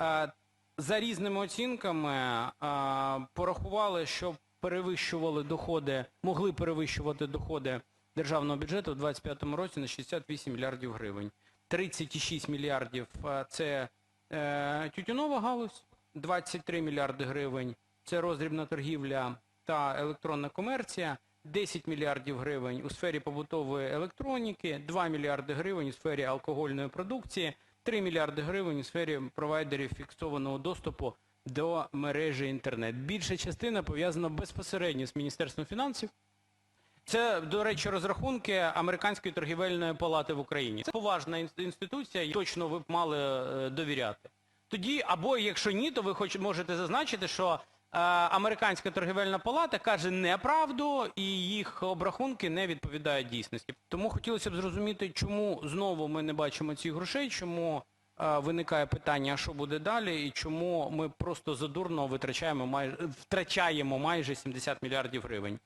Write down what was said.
Е, За різними оцінками е, порахували, що перевищували доходи, могли перевищувати доходи державного бюджету у 2025 році на 68 мільярдів гривень. 30,6 мільярдів е, – це тютюнова галузь, 23 мільярди гривень – це роздрібна торгівля та електронна комерція, 10 мільярдів гривень у сфері побутової електроніки, 2 мільярди гривень у сфері алкогольної продукції, 3 мільярди гривень у сфері провайдерів фіксованого доступу до мережі інтернет. Більша частина пов'язана безпосередньо з Міністерством фінансів. Це, до речі, розрахунки Американської торгівельної палати в Україні. Це поважна інституція, точно ви б мали е, довіряти. Тоді, або якщо ні, то ви хоч можете зазначити, що Американська торгівельна палата каже неправду і їх обрахунки не відповідають дійсності. Тому хотілося б зрозуміти, чому знову ми не бачимо цих грошей, чому е, виникає питання, що буде далі, і чому ми просто задурно витрачаємо майже втрачаємо майже 70 мільярдів гривень.